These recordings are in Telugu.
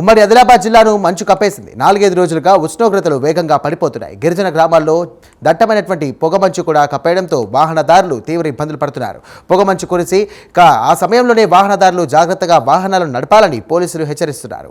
ఉమ్మడి ఆదిలాబాద్ జిల్లాను మంచు కప్పేసింది. నాలుగైదు రోజులుగా ఉష్ణోగ్రతలు వేగంగా పడిపోతున్నాయి. గిరిజన గ్రామాల్లో దట్టమైనటువంటి పొగమంచు కూడా కప్పేయడంతో వాహనదారులు తీవ్ర ఇబ్బందులు పడుతున్నారు. పొగమంచు కురిసి ఆ సమయంలోనే వాహనదారులు జాగ్రత్తగా వాహనాలను నడపాలని పోలీసులు హెచ్చరిస్తున్నారు.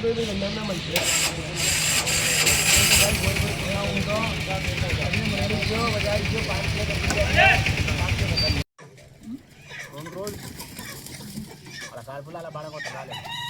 हर घर चला रहे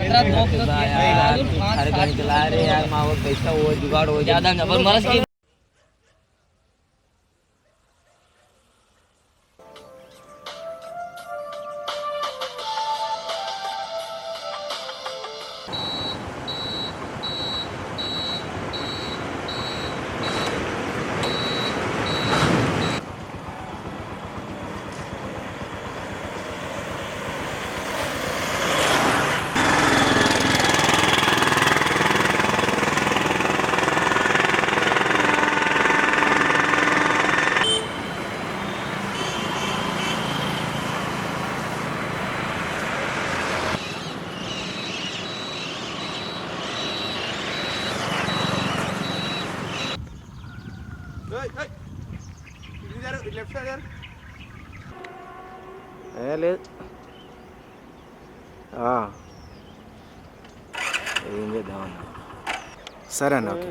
यार माँ वो पैसा वो जुगाड़ हो ज़्यादा ज़बरदस्त లేదు. ఆ. ఏం చేద్దామన్నా సరే అన్న ఓకే.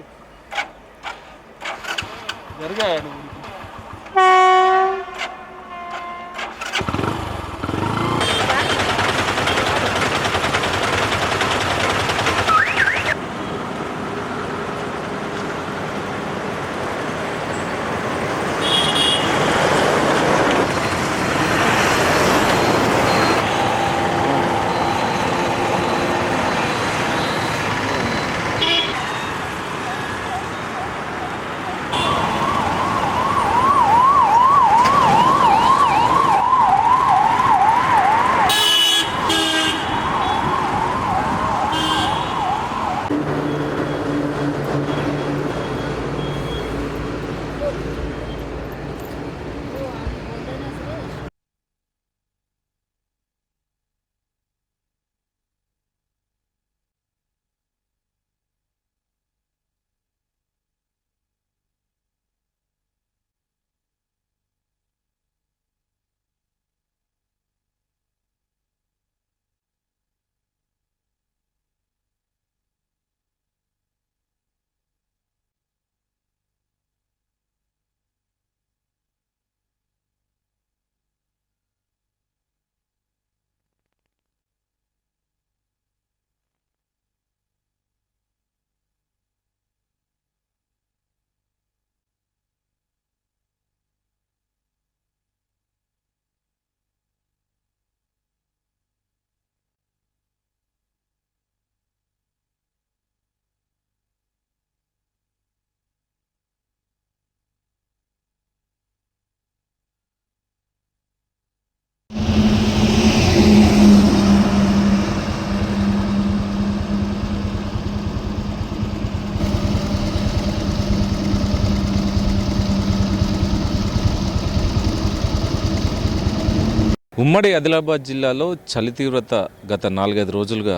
ఉమ్మడి ఆదిలాబాద్ జిల్లాలో చలి తీవ్రత గత నాలుగైదు రోజులుగా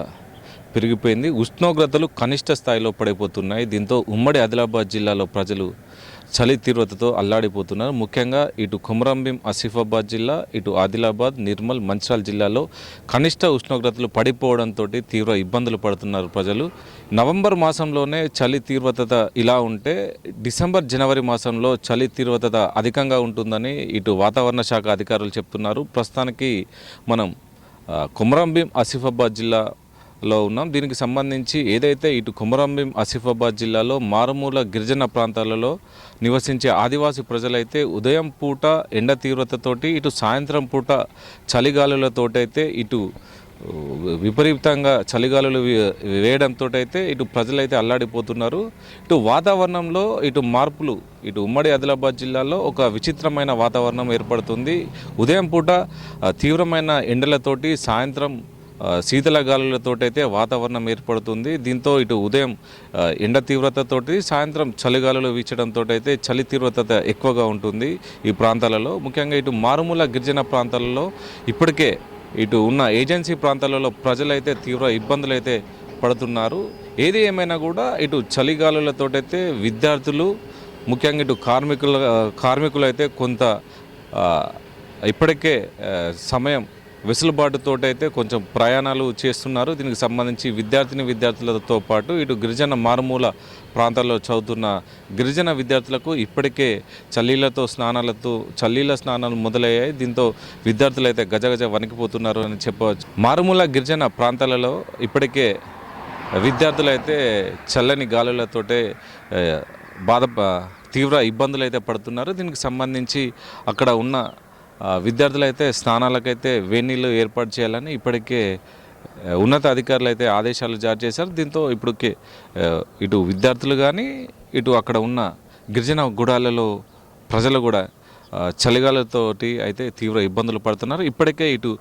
పెరిగిపోయింది. ఉష్ణోగ్రతలు కనిష్ట స్థాయిలో పడిపోతున్నాయి. దీంతో ఉమ్మడి ఆదిలాబాద్ జిల్లాలో ప్రజలు చలి తీవ్రతతో అల్లాడిపోతున్నారు. ముఖ్యంగా ఇటు కుమరంభీం ఆసిఫాబాద్ జిల్లా ఇటు ఆదిలాబాద్ నిర్మల్ మంచాల్ జిల్లాలో కనిష్ట ఉష్ణోగ్రతలు పడిపోవడంతో తీవ్ర ఇబ్బందులు పడుతున్నారు ప్రజలు. నవంబర్ మాసంలోనే చలి తీవ్రత ఇలా ఉంటే డిసెంబర్ జనవరి మాసంలో చలి తీవ్రత అధికంగా ఉంటుందని ఇటు వాతావరణ శాఖ అధికారులు చెప్తున్నారు. ప్రస్తుతానికి మనం కుమరంభీం ఆసిఫాబాద్ జిల్లాలో ఉన్నాం. దీనికి సంబంధించి ఏదైతే ఇటు కుమరంభీం ఆసిఫాబాద్ జిల్లాలో మారుమూల గిరిజన ప్రాంతాలలో నివసించే ఆదివాసీ ప్రజలైతే ఉదయం పూట ఎండ తీవ్రతతోటి ఇటు సాయంత్రం పూట చలిగాలులతోటైతే ఇటు విపరీతంగా చలిగాలులు వే- వేయడంతో అయితే ఇటు ప్రజలైతే అల్లాడిపోతున్నారు. ఇటు వాతావరణంలో ఇటు మార్పులు ఇటు ఉమ్మడి ఆదిలాబాద్ జిల్లాలో ఒక విచిత్రమైన వాతావరణం ఏర్పడుతుంది. ఉదయం పూట తీవ్రమైన ఎండలతోటి సాయంత్రం శీతల గాలులతోటైతే వాతావరణం ఏర్పడుతుంది. దీంతో ఇటు ఉదయం ఎండ తీవ్రతతోటి సాయంత్రం చలిగాలులు వీచడంతో అయితే చలి తీవ్రత ఎక్కువగా ఉంటుంది ఈ ప్రాంతాలలో. ముఖ్యంగా ఇటు మారుమూల గిరిజన ప్రాంతాలలో ఇప్పటికే ఇటు ఉన్న ఏజెన్సీ ప్రాంతాలలో ప్రజలైతే తీవ్ర ఇబ్బందులు అయితే పడుతున్నారు. ఏది ఏమైనా కూడా ఇటు చలిగాలులతోటైతే విద్యార్థులు ముఖ్యంగా ఇటు కార్మికుల కార్మికులైతే కొంత ఇప్పటికే సమయం వెసులుబాటుతోటైతే కొంచెం ప్రయాణాలు చేస్తున్నారు. దీనికి సంబంధించి విద్యార్థిని విద్యార్థులతో పాటు ఇటు గిరిజన మారుమూల ప్రాంతాల్లో చదువుతున్న గిరిజన విద్యార్థులకు ఇప్పటికే చల్లీలతో స్నానాలతో చల్లీల స్నానాలు మొదలయ్యాయి. దీంతో విద్యార్థులు అయితే గజగజ వణికిపోతున్నారు అని చెప్పవచ్చు. మారుమూల గిరిజన ప్రాంతాలలో ఇప్పటికే విద్యార్థులు అయితే చల్లని గాలులతోటే బాధ తీవ్ర ఇబ్బందులు అయితే పడుతున్నారు. దీనికి సంబంధించి అక్కడ ఉన్న విద్యార్థులైతే విద్యార్థులు అయితే స్నానాలకైతే వేణీళ్ళు ఏర్పాటు చేయాలని ఇప్పటికే ఉన్నత అధికారులు అయితే ఆదేశాలు జారీ చేశారు. దీంతో ఇప్పటికే ఇటు విద్యార్థులు కానీ ఇటు అక్కడ ఉన్న గిరిజన గుడాలలో ప్రజలు కూడా చలిగాలతోటి అయితే తీవ్ర ఇబ్బందులు పడుతున్నారు. ఇప్పటికే ఇటు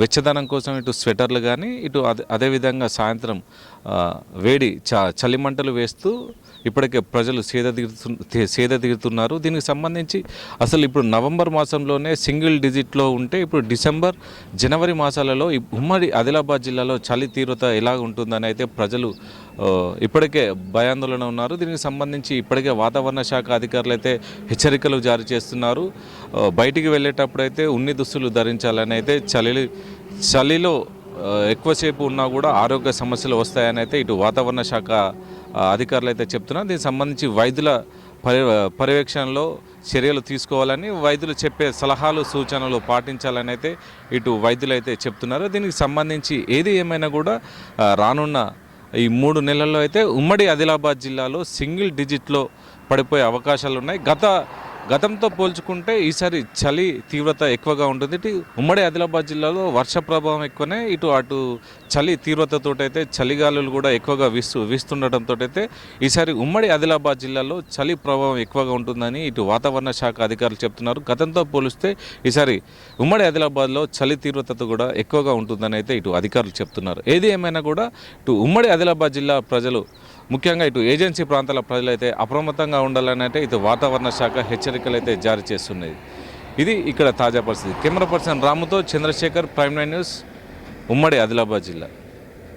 వెచ్చదనం కోసం ఇటు స్వెటర్లు కానీ ఇటు అదే అదేవిధంగా సాయంత్రం వేడి చ చలిమంటలు వేస్తూ ఇప్పటికే ప్రజలు సేద తీరుతు సేద తీరుతున్నారు. దీనికి సంబంధించి అసలు ఇప్పుడు నవంబర్ మాసంలోనే సింగిల్ డిజిట్లో ఉంటే ఇప్పుడు డిసెంబర్ జనవరి మాసాలలో ఉమ్మడి ఆదిలాబాద్ జిల్లాలో చలి తీవ్రత ఎలా ఉంటుందని అయితే ప్రజలు ఇప్పటికే భయాందోళన ఉన్నారు. దీనికి సంబంధించి ఇప్పటికే వాతావరణ శాఖ అధికారులు అయితే హెచ్చరికలు జారీ చేస్తున్నారు. బయటికి వెళ్ళేటప్పుడు అయితే ఉన్ని దుస్తులు ధరించాలని అయితే చలి చలిలో ఎక్కువసేపు ఉన్నా కూడా ఆరోగ్య సమస్యలు వస్తాయని అయితే ఇటు వాతావరణ శాఖ అధికారులు అయితే చెప్తున్నారు. దీనికి సంబంధించి వైద్యుల పర్య పర్యవేక్షణలో చర్యలు తీసుకోవాలని వైద్యులు చెప్పే సలహాలు సూచనలు పాటించాలని అయితే ఇటు వైద్యులు అయితే చెప్తున్నారు. దీనికి సంబంధించి ఏది ఏమైనా కూడా రానున్న ఈ మూడు నెలల్లో అయితే ఉమ్మడి ఆదిలాబాద్ జిల్లాలో సింగిల్ డిజిట్లో పడిపోయే అవకాశాలు ఉన్నాయి గత గతంతో పోల్చుకుంటే ఈసారి చలి తీవ్రత ఎక్కువగా ఉంటుంది. ఇటు ఉమ్మడి ఆదిలాబాద్ జిల్లాలో వర్ష ప్రభావం ఎక్కువనే ఇటు అటు చలి తీవ్రతతో అయితే చలిగాలులు కూడా ఎక్కువగా వీస్తూ వీస్తుండటంతో అయితే ఈసారి ఉమ్మడి ఆదిలాబాద్ జిల్లాలో చలి ప్రభావం ఎక్కువగా ఉంటుందని ఇటు వాతావరణ శాఖ అధికారులు చెప్తున్నారు. గతంతో పోలిస్తే ఈసారి ఉమ్మడి ఆదిలాబాద్లో చలి తీవ్రత కూడా ఎక్కువగా ఉంటుందని అయితే ఇటు అధికారులు చెప్తున్నారు. ఏది ఏమైనా కూడా ఇటు ఉమ్మడి ఆదిలాబాద్ జిల్లా ప్రజలు ముఖ్యంగా ఇటు ఏజెన్సీ ప్రాంతాల ప్రజలైతే అప్రమత్తంగా ఉండాలని అంటే ఇటు వాతావరణ శాఖ హెచ్చరికలు అయితే జారీ చేస్తున్నది. ఇది ఇక్కడ తాజా పరిస్థితి. కెమెరా పర్సన్ రాముతో చంద్రశేఖర్ ప్రైమ్ నైన్ న్యూస్ ఉమ్మడి ఆదిలాబాద్ జిల్లా.